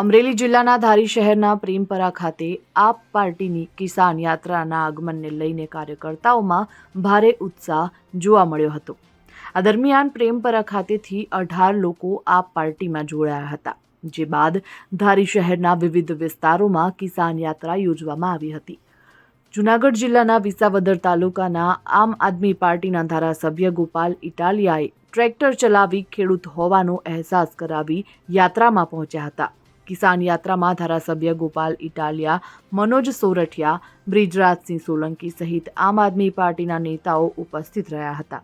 અમરેલી જિલ્લાના ધારી શહેરના પ્રેમપરા ખાતે આપ પાર્ટીની કિસાન યાત્રાના આગમનને લઈને કાર્યકર્તાઓમાં ભારે ઉત્સાહ જોવા મળ્યો હતો. આ દરમિયાન પ્રેમપરા ખાતેથી અઢાર લોકો આપ પાર્ટીમાં જોડાયા હતા, જે બાદ ધારી શહેરના વિવિધ વિસ્તારોમાં કિસાન યાત્રા યોજવામાં આવી હતી. જૂનાગઢ જિલ્લાના વિસાવદર તાલુકાના આમ આદમી પાર્ટીના ધારાસભ્ય ગોપાલ ઇટાલિયાએ ટ્રેક્ટર ચલાવી ખેડૂત હોવાનો અહેસાસ કરાવી યાત્રામાં પહોંચ્યા હતા. કિસાન યાત્રામાં ધારાસભ્ય ગોપાલ ઇટાલિયા, મનોજ સોરઠિયા, બ્રિજરાજસિંહ સોલંકી સહિત આમ આદમી પાર્ટીના નેતાઓ ઉપસ્થિત રહ્યા હતા.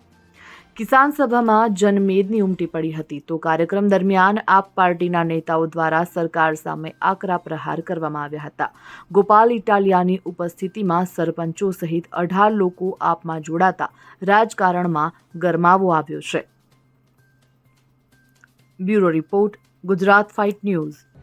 કિસાન સભામાં જનમેદની ઉમટી પડી હતી તો કાર્યક્રમ દરમિયાન આપ પાર્ટીના નેતાઓ દ્વારા સરકાર સામે આકરા પ્રહાર કરવામાં આવ્યા હતા. ગોપાલ ઇટાલિયાની ઉપસ્થિતિમાં સરપંચો સહિત અઢાર લોકો આપમાં જોડાતા રાજકારણમાં ગરમાવો આવ્યો છે. Bureau report, Gujarat fight news.